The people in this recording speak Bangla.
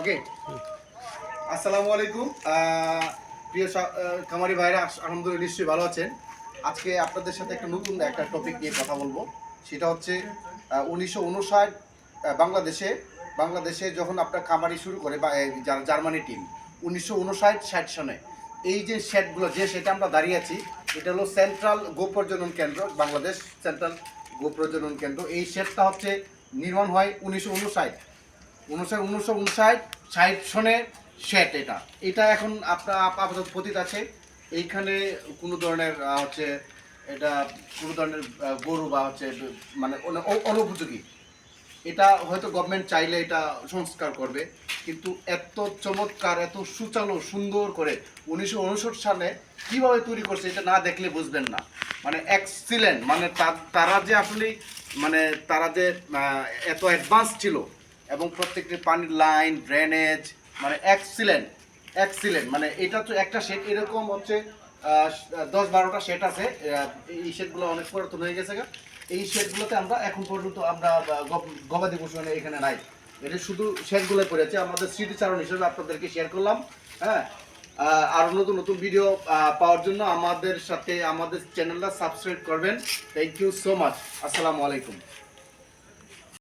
ওকে আসসালামু আলাইকুম প্রিয় আহ, খামারি ভাইরা আলহামদুলিল্লাহ নিশ্চয়ই ভালো আছেন। আজকে আপনাদের সাথে একটা নতুন একটা টপিক নিয়ে কথা বলব। সেটা হচ্ছে উনিশশো উনষাট বাংলাদেশে বাংলাদেশে যখন আপনার খামারি শুরু করে জার্মানি টিম উনিশশো উনষাট ষাট সনে এই যে শেডগুলো যে সেটা আমরা দাঁড়িয়ে আছি এটা হলো সেন্ট্রাল গো প্রজনন কেন্দ্র বাংলাদেশ সেন্ট্রাল গো প্রজনন কেন্দ্র। এই শেডটা হচ্ছে নির্মাণ হয় উনিশশো উনষাট। উনষাট উনিশশো উনষাট ষাট সনের শেড এটা। এটা এখন আপনার আপাতত পতিত আছে। এইখানে কোনো ধরনের হচ্ছে, এটা কোনো ধরনের গরু বা হচ্ছে মানে অনুপযোগী। এটা হয়তো গভর্নমেন্ট চাইলে এটা সংস্কার করবে, কিন্তু এত চমৎকার, এত সুচালো, সুন্দর করে উনিশশো উনষাট সালে কীভাবে তৈরি করছে এটা না দেখলে বুঝবেন না। মানে এক্সিলেন্ট মানে তা- তারা যে আসলে মানে তারা যে এত অ্যাডভান্স ছিল এবং প্রত্যেকটি পানির লাইন, ড্রেনেজ মানে এক্সিলেন্ট এক্সিলেন্ট মানে এটা তো একটা সেট এরকম হচ্ছে দশ বারোটা সেট আছে এই সেটগুলো অনেক পুরাতন হয়ে গেছে। এই শেডগুলোতে আমরা এখন পর্যন্ত আমরা গবাদি পশু এখানে নাই। এটা শুধু শেডগুলো পড়েছে আমাদের স্মৃতিচারণ হিসেবে আপনাদেরকে শেয়ার করলাম হ্যাঁ? আরও নতুন নতুন ভিডিও পাওয়ার জন্য আমাদের সাথে আমাদের চ্যানেলটা সাবস্ক্রাইব করবেন। থ্যাংক ইউ সো মাচ আসসালামু আলাইকুম।